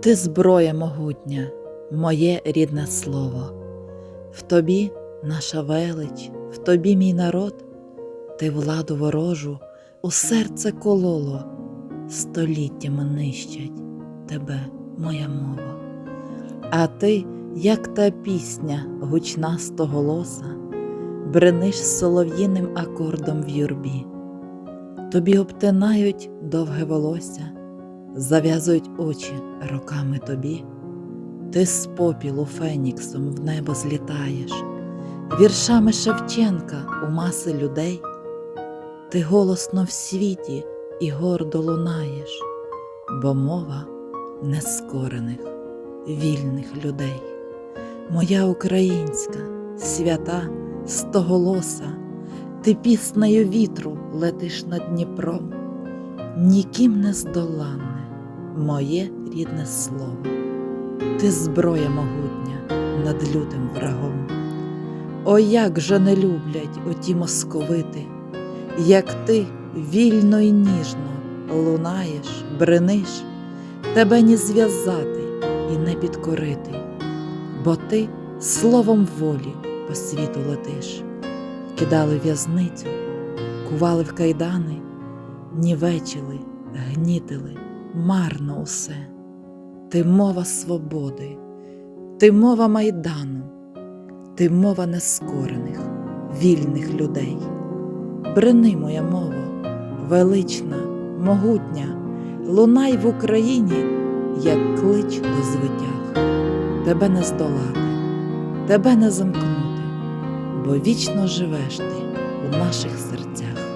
Ти зброя могутня, моє рідне слово, в тобі наша велич, в тобі мій народ, ти владу ворожу у серце кололо, століттями нищать тебе, моя мова. А ти, як та пісня гучна стоголоса, брениш солов'їним акордом в юрбі, тобі обтинають довге волосся зав'язують очі роками тобі, ти з попілу феніксом в небо злітаєш, віршами Шевченка у маси людей, ти голосно в світі і гордо лунаєш, бо мова нескорених, вільних людей. Моя українська, свята, стоголоса, ти піснею вітру летиш над Дніпром, ніким не здоланне моє рідне слово, ти зброя могутня над лютим врагом. О, як же не люблять оті московити, як ти вільно й ніжно лунаєш, брениш, тебе ні зв'язати і не підкорити, бо ти словом волі по світу летиш, кидали в'язницю, кували в кайдани, нівечили, гнітили марно усе, ти мова свободи, ти мова майдану, ти мова нескорених, вільних людей. Брини, моя мова, велична, могутня, лунай в Україні, як клич до звитяг. Тебе не здолати, тебе не замкнути, бо вічно живеш ти у наших серцях.